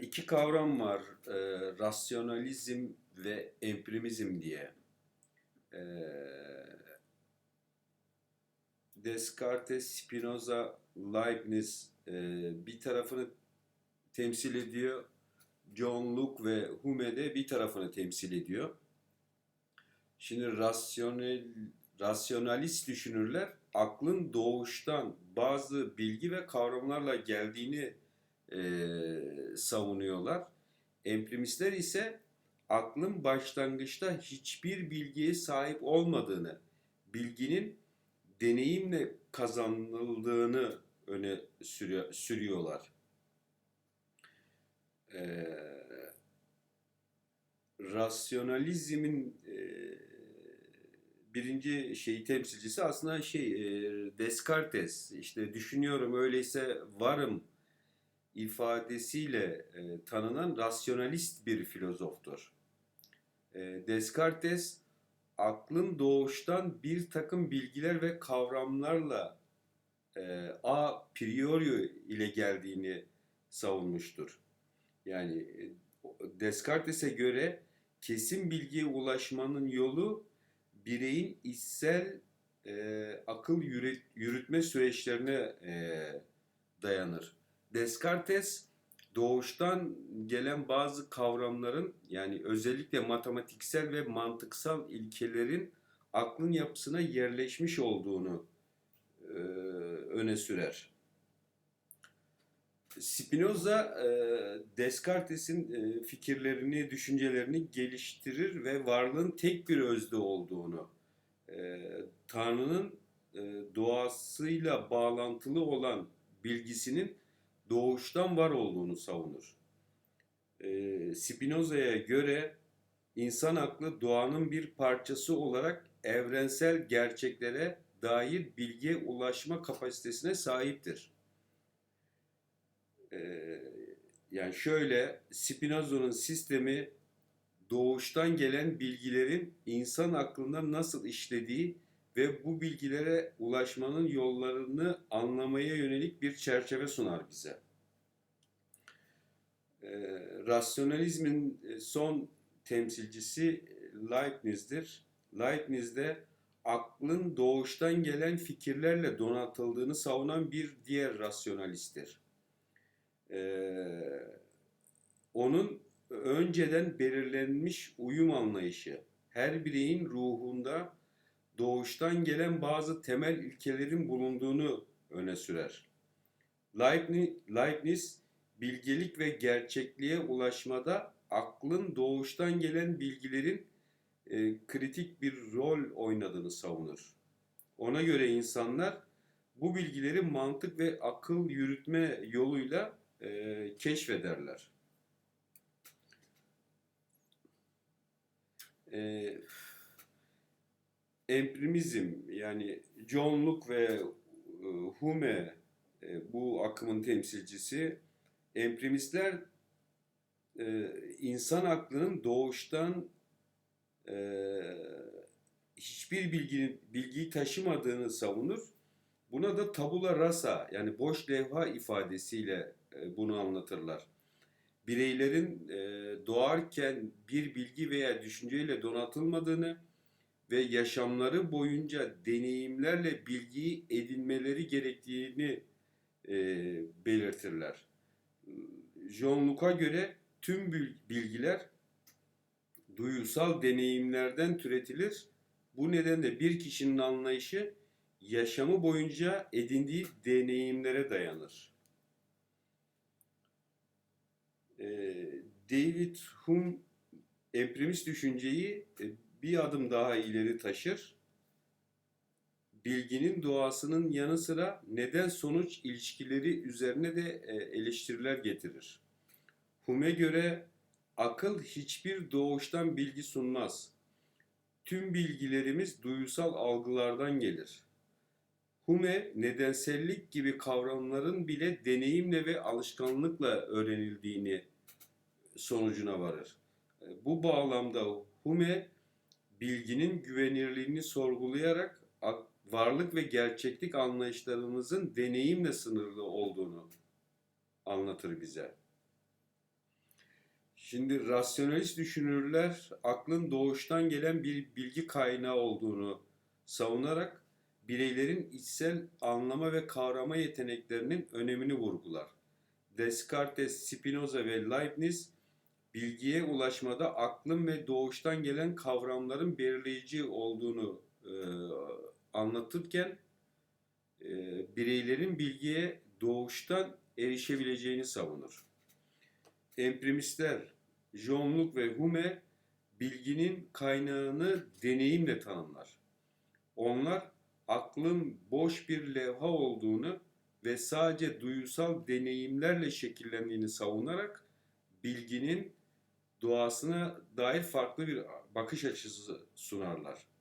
İki kavram var. e, rasyonalizm ve emprimizm diye. E, Descartes, Spinoza, Leibniz e, bir tarafını temsil ediyor. John Locke ve Hume de bir tarafını temsil ediyor. Şimdi rasyonel, rasyonalist düşünürler aklın doğuştan bazı bilgi ve kavramlarla geldiğini e, savunuyorlar. Emprimistler ise aklın başlangıçta hiçbir bilgiye sahip olmadığını, bilginin deneyimle kazanıldığını öne sürüyor, sürüyorlar. E, rasyonalizmin e, birinci şeyi temsilcisi aslında şey e, Descartes işte düşünüyorum öyleyse varım ifadesiyle e, tanınan rasyonalist bir filozoftur. E, Descartes aklın doğuştan bir takım bilgiler ve kavramlarla e, a priori ile geldiğini savunmuştur. Yani e, Descartes'e göre kesin bilgiye ulaşmanın yolu bireyin içsel e, akıl yürüt, yürütme süreçlerine e, dayanır. Descartes doğuştan gelen bazı kavramların yani özellikle matematiksel ve mantıksal ilkelerin aklın yapısına yerleşmiş olduğunu e, öne sürer. Spinoza e, Descartes'in e, fikirlerini, düşüncelerini geliştirir ve varlığın tek bir özde olduğunu, e, Tanrı'nın e, doğasıyla bağlantılı olan bilgisinin doğuştan var olduğunu savunur. E, Spinoza'ya göre insan aklı doğanın bir parçası olarak evrensel gerçeklere dair bilgiye ulaşma kapasitesine sahiptir. Ee, yani şöyle Spinoza'nın sistemi doğuştan gelen bilgilerin insan aklında nasıl işlediği ve bu bilgilere ulaşmanın yollarını anlamaya yönelik bir çerçeve sunar bize. Ee, rasyonalizmin son temsilcisi Leibniz'dir. Leibniz de aklın doğuştan gelen fikirlerle donatıldığını savunan bir diğer rasyonalisttir. Ee, onun önceden belirlenmiş uyum anlayışı, her bireyin ruhunda doğuştan gelen bazı temel ilkelerin bulunduğunu öne sürer. Leibniz, bilgelik ve gerçekliğe ulaşmada aklın doğuştan gelen bilgilerin e, kritik bir rol oynadığını savunur. Ona göre insanlar bu bilgileri mantık ve akıl yürütme yoluyla e, keşfederler. E, emprimizm yani John Locke ve e, Hume e, bu akımın temsilcisi. Emprimistler e, insan aklının doğuştan hiçbir bilginin, bilgiyi taşımadığını savunur. Buna da tabula rasa yani boş levha ifadesiyle bunu anlatırlar. Bireylerin doğarken bir bilgi veya düşünceyle donatılmadığını ve yaşamları boyunca deneyimlerle bilgiyi edinmeleri gerektiğini e, belirtirler. John Locke'a göre tüm bilgiler duyusal deneyimlerden türetilir. Bu nedenle bir kişinin anlayışı yaşamı boyunca edindiği deneyimlere dayanır. Ee, David Hume emprimist düşünceyi e, bir adım daha ileri taşır. Bilginin doğasının yanı sıra neden sonuç ilişkileri üzerine de e, eleştiriler getirir. Hume'e göre akıl hiçbir doğuştan bilgi sunmaz. Tüm bilgilerimiz duyusal algılardan gelir. Hume, nedensellik gibi kavramların bile deneyimle ve alışkanlıkla öğrenildiğini sonucuna varır. Bu bağlamda Hume, bilginin güvenirliğini sorgulayarak varlık ve gerçeklik anlayışlarımızın deneyimle sınırlı olduğunu anlatır bize. Şimdi rasyonalist düşünürler aklın doğuştan gelen bir bilgi kaynağı olduğunu savunarak bireylerin içsel anlama ve kavrama yeteneklerinin önemini vurgular. Descartes, Spinoza ve Leibniz bilgiye ulaşmada aklın ve doğuştan gelen kavramların belirleyici olduğunu e, anlatırken e, bireylerin bilgiye doğuştan erişebileceğini savunur. Emprimistler John Locke ve Hume bilginin kaynağını deneyimle tanımlar. Onlar aklın boş bir levha olduğunu ve sadece duyusal deneyimlerle şekillendiğini savunarak bilginin doğasına dair farklı bir bakış açısı sunarlar.